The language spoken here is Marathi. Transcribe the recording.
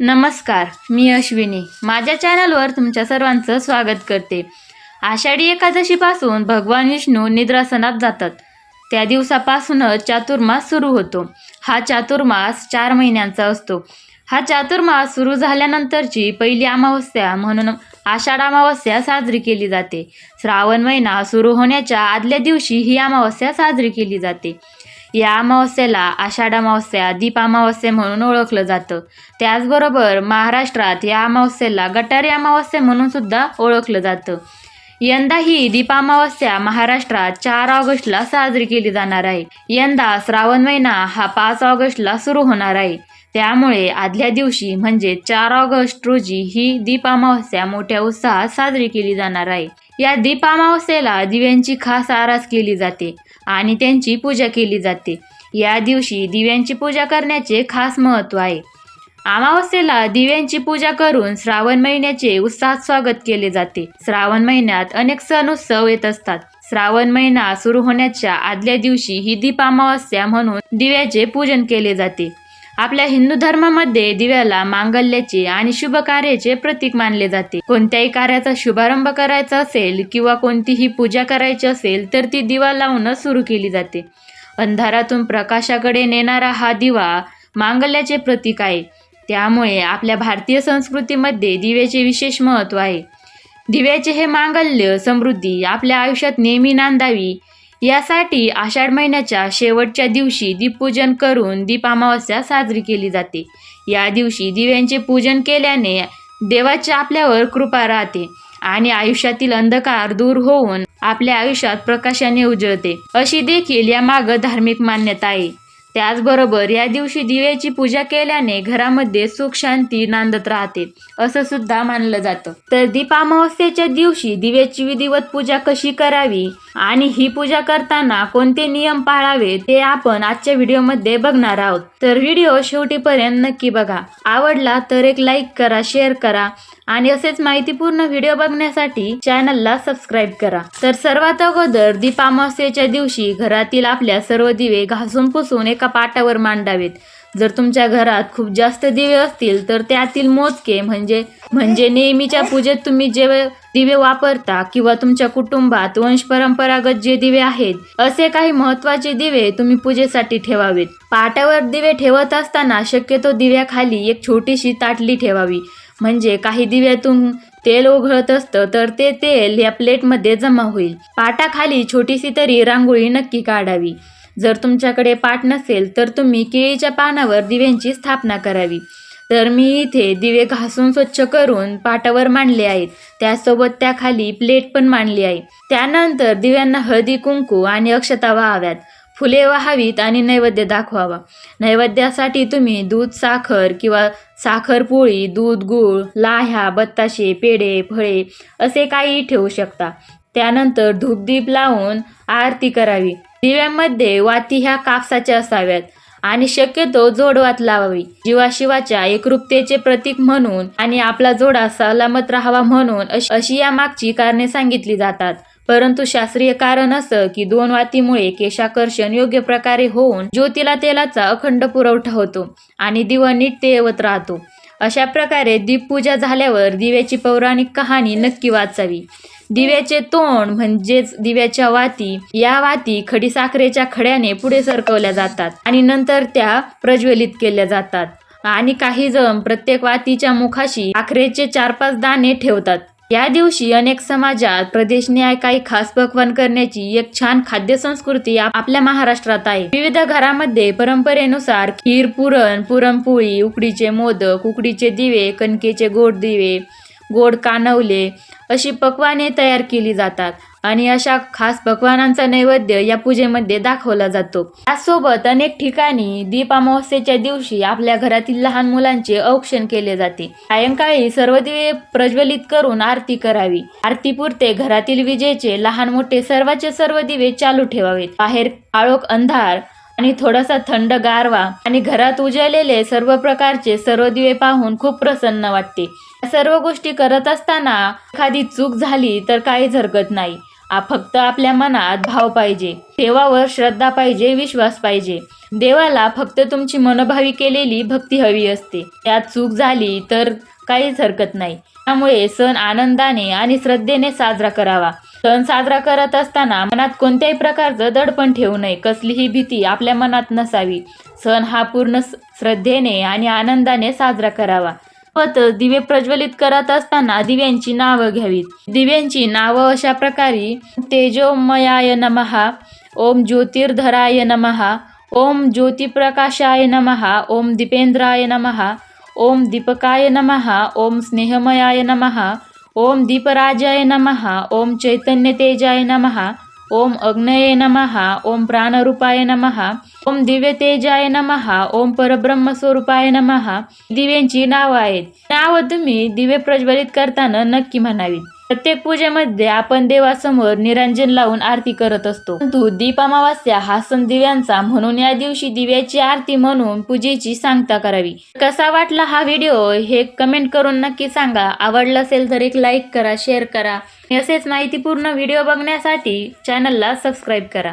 नमस्कार मी अश्विनी. माझ्या चॅनलवर तुमच्या सर्वांचं स्वागत करते. आषाढी एकादशीपासून भगवान विष्णू निद्रासनात जातात. त्या दिवसापासूनच चातुर्मास सुरू होतो. हा चातुर्मास चार महिन्यांचा असतो. हा चातुर्मास सुरू झाल्यानंतरची पहिली अमावस्या म्हणून आषाढ अमावस्या साजरी केली जाते. श्रावण महिना सुरू होण्याच्या आदल्या दिवशी ही अमावस्या साजरी केली जाते. या अमावस्येला आषाढ अमावस्या दीप अमावस्या म्हणून ओळखलं जातं. त्याचबरोबर महाराष्ट्रात या अमावस्येला गटारी अमावस्या म्हणून सुद्धा ओळखलं जातं. यंदा ही दीप अमावस्या महाराष्ट्रात चार ऑगस्टला साजरी केली जाणार आहे. यंदा श्रावण महिना हा पाच ऑगस्टला सुरू होणार आहे. त्यामुळे आदल्या दिवशी म्हणजे चार ऑगस्ट रोजी ही दीप अमावस्या मोठ्या उत्साहात साजरी केली जाणार आहे. या दीप अमावस्येला दिव्यांची खास आरास केली जाते आणि त्यांची पूजा केली जाते. या दिवशी दिव्यांची पूजा करण्याचे खास महत्त्व आहे. अमावस्येला दिव्यांची पूजा करून श्रावण महिन्याचे उत्साहात स्वागत केले जाते. श्रावण महिन्यात अनेक सण उत्सव येत असतात. श्रावण महिना सुरू होण्याच्या आदल्या दिवशी ही दीप अमावस्या म्हणून दिव्याचे पूजन केले जाते. आपल्या हिंदू धर्मामध्ये दिव्याला मांगल्याचे आणि शुभ कार्याचे प्रतीक मानले जाते. कोणत्याही कार्याचा शुभारंभ करायचा असेल किंवा कोणतीही पूजा करायची असेल तर ती दिवा लावूनच सुरू केली जाते. अंधारातून प्रकाशाकडे नेणारा हा दिवा मांगल्याचे प्रतीक आहे. त्यामुळे आपल्या भारतीय संस्कृतीमध्ये दिव्याचे विशेष महत्त्व आहे. दिव्याचे हे मांगल्य समृद्धी आपल्या आयुष्यात नेहमी नांदावी यासाठी आषाढ महिन्याच्या शेवटच्या दिवशी दीपपूजन करून दीप अमावस्या साजरी केली जाते. या दिवशी दिव्यांचे पूजन केल्याने देवाची आपल्यावर कृपा राहते आणि आयुष्यातील अंधकार दूर होऊन आपल्या आयुष्यात प्रकाशाने उजळते. अशी देखील या मागं धार्मिक मान्यता आहे. त्याचबरोबर या दिवशी दिव्याची पूजा केल्याने घरामध्ये सुख शांती नांदत राहते असं सुद्धा मानलं जातं. तर दीपामवस्येच्या दिवशी दिव्याची विधिवत पूजा कशी करावी आणि ही पूजा करताना कोणते नियम पाळावे ते आपण आजच्या व्हिडिओमध्ये बघणार आहोत. तर व्हिडिओ शेवटीपर्यंत नक्की बघा. आवडला तर एक लाईक करा शेअर करा आणि असेच माहितीपूर्ण व्हिडिओ बघण्यासाठी चॅनलला सबस्क्राईब करा. तर सर्वात अगोदर दीपामास्येच्या दिवशी घरातील आपल्या सर्व दिवे घासून पुसून एका पाटावर मांडावेत. जर तुमच्या घरात खूप जास्त दिवे असतील तर त्यातील मोजके म्हणजे म्हणजे नेहमीच्या पूजेत तुम्ही जे दिवे वापरता किंवा तुमच्या कुटुंबात वंश परंपरागत जे दिवे आहेत असे काही महत्त्वाचे दिवे तुम्ही पूजेसाठी ठेवावेत. पाटावर दिवे ठेवत असताना शक्यतो दिव्याखाली एक छोटीशी ताटली ठेवावी. म्हणजे काही दिव्यातून तेल ओघळत असतं तर ते तेल या प्लेटमध्ये जमा होईल. पाटाखाली छोटीशी तरी रांगोळी नक्की काढावी. जर तुमच्याकडे पाट नसेल तर तुम्ही केळीच्या पानावर दिव्यांची स्थापना करावी. तर मी इथे दिवे घासून स्वच्छ करून पाटावर मांडले आहेत. त्यासोबत त्याखाली प्लेट पण मांडली आहे. त्यानंतर दिव्यांना हळदी कुंकू आणि अक्षता व्हाव्यात. फुले व्हावीत आणि नैवेद्य दाखवावा. नैवेद्यासाठी तुम्ही दूध साखर किंवा साखर पोळी दूध गूळ लाह्या बत्ताशे पेढे फळे असे काही ठेवू शकता. त्यानंतर धूपदीप लावून आरती करावी. दिव्यांमध्ये वाती ह्या कापसाच्या असाव्यात आणि शक्यतो जोडवात लावावी. जीवाशिवाच्या एकरूपतेचे प्रतीक म्हणून आणि आपला जोडा सलामत राहावा म्हणून अशी या मागची कारणे सांगितली जातात. परंतु शास्त्रीय कारण असं की दोन वातीमुळे केशाकर्षण योग्य प्रकारे होऊन ज्योतीला तेलाचा अखंड पुरवठा होतो आणि दिवा नीट तेवत राहतो. अशा प्रकारे दीपपूजा झाल्यावर दिव्याची पौराणिक कहाणी नक्की वाचावी. दिव्याचे तोंड म्हणजेच दिव्याच्या वाती या वाती खडीसाखरेच्या खड्याने पुढे सरकवल्या जातात आणि नंतर त्या प्रज्वलित केल्या जातात. आणि काही जण प्रत्येक वातीच्या मुखाशी साखरेचे चार पाच दाणे ठेवतात. या दिवशी अनेक समाजात प्रदेशने काही खास पकवान करण्याची एक छान खाद्य संस्कृती आपल्या महाराष्ट्रात आहे. विविध घरामध्ये परंपरेनुसार खीर पुरण पुरणपोळी उकडीचे मोदक उकडीचे दिवे कणकेचे गोड दिवे गोड कानवले अशी पकवाने तयार केली जातात. आणि अशा खास भगवानांचा नैवेद्य या पूजेमध्ये दाखवला जातो. त्यासोबत अनेक ठिकाणी दीप अमावस्येच्या दिवशी आपल्या घरातील लहान मुलांचे औक्षण केले जाते. सायंकाळी सर्व दिवे प्रज्वलित करून आरती करावी. आरतीपुरते घरातील विजेचे लहान मोठे सर्वांचे सर्व दिवे चालू ठेवावेत. बाहेर काळोख अंधार आणि थोडासा थंड गारवा आणि घरात उजळलेले सर्व प्रकारचे सर्व दिवे पाहून खूप प्रसन्न वाटते. सर्व गोष्टी करत असताना एखादी चूक झाली तर काहीच हरकत नाही. फक्त आपल्या मनात भाव पाहिजे. देवावर श्रद्धा पाहिजे विश्वास पाहिजे. देवाला फक्त तुमची मनोभावी केलेली भक्ती हवी असते. त्यात चूक झाली तर काहीच हरकत नाही. त्यामुळे सण आनंदाने आणि श्रद्धेने साजरा करावा. सण साजरा करत असताना मनात कोणत्याही प्रकारचं दडपण ठेवू नये. कसलीही भीती आपल्या मनात नसावी. सण हा पूर्ण श्रद्धेने आणि आनंदाने साजरा करावा. पत दिवे प्रज्वलित करत असताना दिव्यांची नावं घ्यावीत. दिव्यांची नावं अशा प्रकारे तेजोमयाय नमहा ओम ज्योतिर्धराय नमहा ओम ज्योतिप्रकाशाय नमहा ओम दीपेंद्राय नमहा ओम दीपकाय नमहा ओम स्नेहमयाय नमहा ओम दीपराजाय नमहा ओम चैतन्य तेजाय नमहा ओम अग्नये नमहा ओम प्राणरूपाय नमहा ओम दिव्य तेजाय नमहा ओम परब्रह्म स्वरूपाय नमहा दिव्यांची नावं आहेत. नावं तुम्ही दिवे प्रज्वलित करताना नक्की म्हणावीत. प्रत्येक पूजेमध्ये आपण देवासमोर निरंजन लावून आरती करत असतो. परंतु दीप अमावास्या हा सण दिव्यांचा म्हणून या दिवशी दिव्याची आरती म्हणून पूजेची सांगता करावी. कसा वाटला हा व्हिडिओ हे कमेंट करून नक्की सांगा. आवडला असेल तर एक लाईक करा शेअर करा. असेच माहितीपूर्ण व्हिडिओ बघण्यासाठी चॅनलला सबस्क्राईब करा.